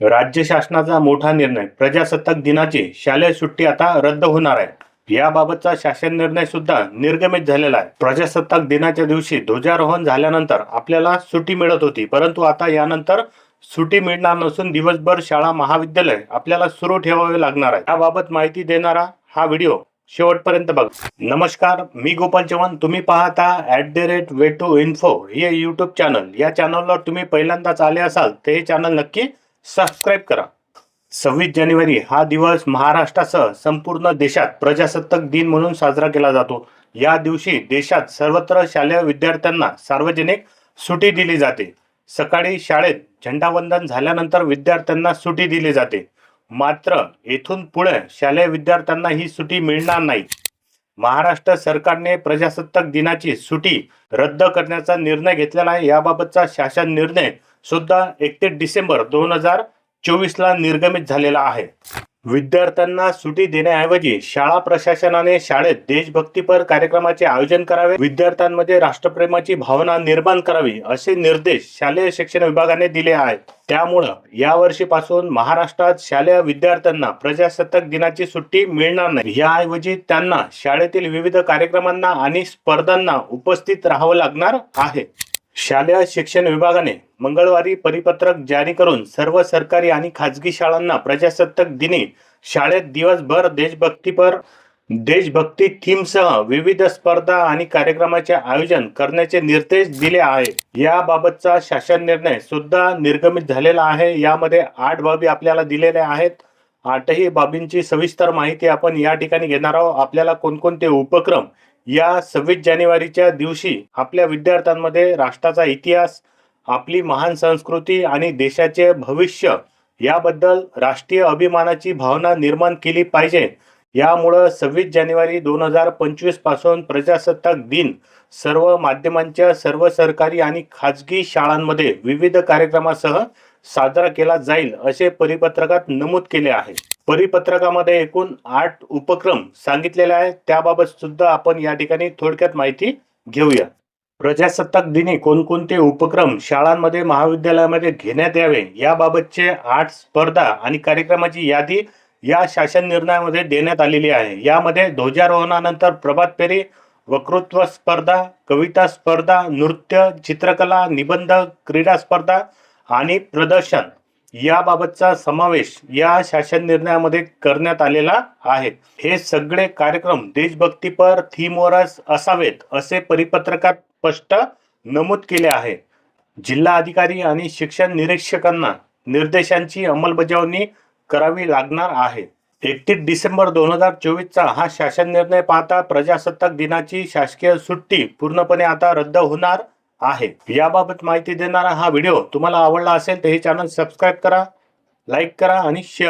राज्य शासनाचा मोठा निर्णय. प्रजासत्ताक दिनाची शालेय सुट्टी आता रद्द होणार आहे. याबाबतचा शासन निर्णय सुद्धा निर्गमित झालेला आहे. प्रजासत्ताक दिनाच्या दिवशी ध्वजारोहण झाल्यानंतर आपल्याला सुट्टी मिळत होती. परंतु आता यानंतर सुट्टी मिळणार नसून दिवसभर शाळा महाविद्यालय आपल्याला सुरू ठेवावे लागणार आहे. याबाबत माहिती देणारा हा व्हिडिओ शेवटपर्यंत बघ. नमस्कार मी गोपाल चव्हाण. तुम्ही पाहता at the rate veto info हे यूट्यूब चॅनल या चॅनलवर तुम्ही पहिल्यांदाच आले असाल तर हे चॅनल नक्की सबस्क्राईब करा. सव्वीस जानेवारी हा दिवस महाराष्ट्रासह संपूर्ण देशात प्रजासत्ताक दिन म्हणून साजरा केला जातो. या दिवशी देशात सर्वत्र शालेय विद्यार्थ्यांना सार्वजनिक सुटी दिली जाते. सकाळी शाळेत झेंडावंदन झाल्यानंतर विद्यार्थ्यांना सुटी दिली जाते. मात्र येथून पुढे शालेय विद्यार्थ्यांना ही सुटी मिळणार नाही. महाराष्ट्र सरकारने प्रजासत्ताक दिनाची सुटी रद्द करण्याचा निर्णय घेतलेला आहे. याबाबतचा शासन निर्णय सुद्धा एकतीस डिसेंबर दोन हजार चोवीसला निर्गमित झालेला आहे. विद्यार्थ्यांना सुट्टी देण्याऐवजी शाळा प्रशासनाने शाळेत देशभक्तीपर कार्यक्रमाचे आयोजन करावे विद्यार्थ्यांमध्ये राष्ट्रप्रेमाची भावना निर्माण करावी असे निर्देश शालेय शिक्षण विभागाने दिले आहेत. त्यामुळं यावर्षीपासून महाराष्ट्रात शालेय विद्यार्थ्यांना प्रजासत्ताक दिनाची सुट्टी मिळणार नाही. याऐवजी त्यांना शाळेतील विविध कार्यक्रमांना आणि स्पर्धांना उपस्थित राहावं लागणार आहे. शालेय शिक्षण विभागाने मंगळवारी परिपत्रक जारी करून सर्व सरकारी आणि खाजगी शाळांना प्रजासत्ताक दिनी शाळेत दिवसभर देशभक्तीपर देशभक्ती थीमसह विविध स्पर्धा आणि कार्यक्रमाचे आयोजन करण्याचे निर्देश दिले आहे याबाबतचा शासन निर्णय सुद्धा निर्गमित झालेला आहे. यामध्ये आठ बाबी आपल्याला दिलेल्या आहेत. आठही बाबींची सविस्तर माहिती आपण या ठिकाणी घेणार आहोत. आपल्याला कोणकोणते उपक्रम या सव्वीस जानेवारीच्या दिवशी आपल्या विद्यार्थ्यांमध्ये राष्ट्राचा इतिहास आपली महान संस्कृती आणि देशाचे भविष्य याबद्दल राष्ट्रीय अभिमानाची भावना निर्माण केली पाहिजे. यामुळं सव्वीस जानेवारी दोन हजार पंचवीसपासून प्रजासत्ताक दिन सर्व माध्यमांच्या सर्व सरकारी आणि खाजगी शाळांमध्ये विविध कार्यक्रमासह साजरा केला जाईल असे परिपत्रकात नमूद केले आहे. परिपत्रकामध्ये एकूण आठ उपक्रम सांगितलेले आहेत. त्याबाबत सुद्धा आपण या ठिकाणी थोडक्यात माहिती घेऊया. प्रजासत्ताक दिनी कोणकोणते उपक्रम शाळांमध्ये महाविद्यालयामध्ये घेण्यात यावे? याबाबतचे आठ स्पर्धा आणि कार्यक्रमाची यादी या शासन निर्णयामध्ये देण्यात आलेली आहे. यामध्ये ध्वजारोहणानंतर प्रभात फेरी वक्तृत्व स्पर्धा कविता स्पर्धा नृत्य चित्रकला निबंध क्रीडा स्पर्धा आणि प्रदर्शन याबाबतचा समावेश या शासन निर्णयामध्ये करण्यात आलेला आहे. हे सगळे कार्यक्रम देशभक्तीपर थीमवरच असावेत असे परिपत्रकात स्पष्ट नमूद केले आहे. जिल्हा अधिकारी आणि शिक्षण निरीक्षकांना निर्देशांची अंमलबजावणी करावी लागणार आहे. एकतीस डिसेंबर दोन हजार चोवीसचा हा शासन निर्णय पाहता प्रजासत्ताक दिनाची शासकीय सुट्टी पूर्णपणे आता रद्द होणार आहे. याबाबत माहिती देणारा हा व्हिडिओ तुम्हाला आवडला असेल तर हे चॅनल सबस्क्राईब करा लाईक करा आणि शेअर